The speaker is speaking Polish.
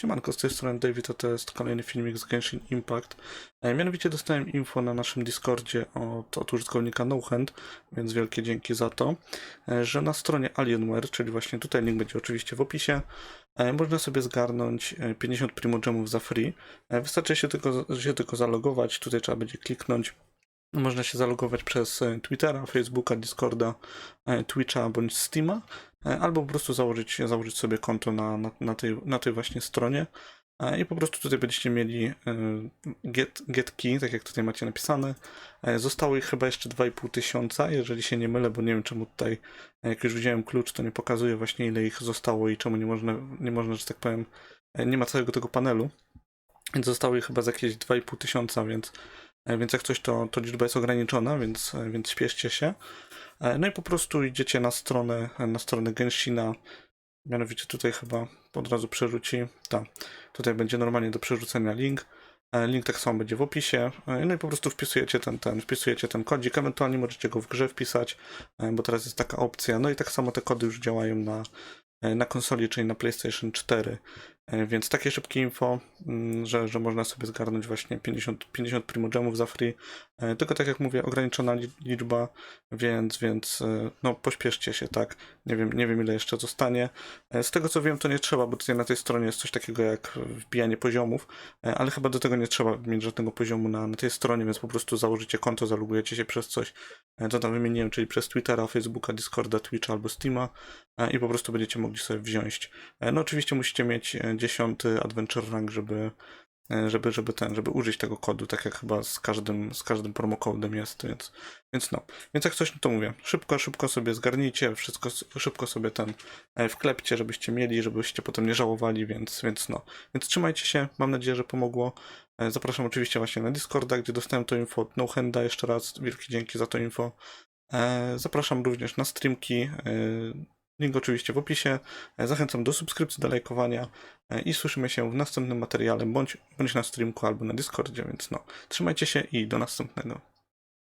Siemanko, z tej strony David, to jest kolejny filmik z Genshin Impact. E, Mianowicie dostałem info na naszym Discordzie od, od użytkownika NoHand, więc wielkie dzięki za to, e, że na stronie Alienware, czyli właśnie tutaj link będzie oczywiście w opisie, e, można sobie zgarnąć e, 50 primogemów za free. Wystarczy się tylko, się tylko zalogować, tutaj trzeba będzie kliknąć można się zalogować przez Twittera, Facebooka, Discorda, Twitcha bądź Steama, albo po prostu założyć, założyć sobie konto na, na, na, tej, na tej właśnie stronie. E, I po prostu tutaj będziecie mieli e, get, get key, tak jak tutaj macie napisane. E, Zostało ich chyba jeszcze 2,5 tysiąca, jeżeli się nie mylę, bo nie wiem czemu tutaj, e, jak już widziałem klucz, to nie pokazuje właśnie ile ich zostało i czemu nie można, nie można, że tak powiem, e, nie ma całego tego panelu. Więc zostało ich chyba z jakieś 2,5 tysiąca, więc E, Więc jak coś, to, to liczba jest ograniczona, więc, e, więc śpieszcie się. E, No i po prostu idziecie na stronę, na stronę Genshina. Mianowicie tutaj chyba od razu przerzuci. Tak, tutaj będzie normalnie do przerzucenia link. E, Link tak samo będzie w opisie. E, No i po prostu wpisujecie ten, ten, wpisujecie ten kodzik. Ewentualnie możecie go w grze wpisać, bo teraz jest taka opcja. No i tak samo te kody już działają na, na konsoli, czyli na PlayStation 4. E, Więc takie szybkie info, mm, że, że można sobie zgarnąć właśnie 50, 50 primogemów za free. E, Tylko tak jak mówię, ograniczona li- liczba, więc, więc e, no pośpieszcie się, tak. Nie wiem, nie wiem ile jeszcze zostanie. Z tego co wiem, to nie trzeba, bo tutaj na tej stronie jest coś takiego jak wbijanie poziomów, ale chyba do tego nie trzeba mieć żadnego poziomu na, na tej stronie, więc po prostu założycie konto, zalogujecie się przez coś, co tam wymieniłem, czyli przez Twittera, Facebooka, Discorda, Twitcha albo Steama i po prostu będziecie mogli sobie wziąć. No oczywiście musicie mieć e, 10 Adventure Rank, żeby, e, żeby, żeby ten, żeby użyć tego kodu, tak jak chyba z każdym, z każdym promokodem jest, więc, więc no. Więc jak coś, no to mówię, szybko, szybko sobie zgarnijcie, wszystko, szybko sobie ten e, wklepcie, żebyście mieli, żebyście potem nie żałowali, więc, więc no. Więc trzymajcie się, mam nadzieję, że pomogło. E, Zapraszam oczywiście właśnie na Discorda, gdzie dostałem to info od NoHanda, jeszcze raz wielkie dzięki za to info. Zapraszam również na streamki, link oczywiście w opisie. E, Zachęcam do subskrypcji, do lajkowania e, i słyszymy się w następnym materiale, bądź, bądź na streamku albo na Discordzie, więc no, trzymajcie się i do następnego.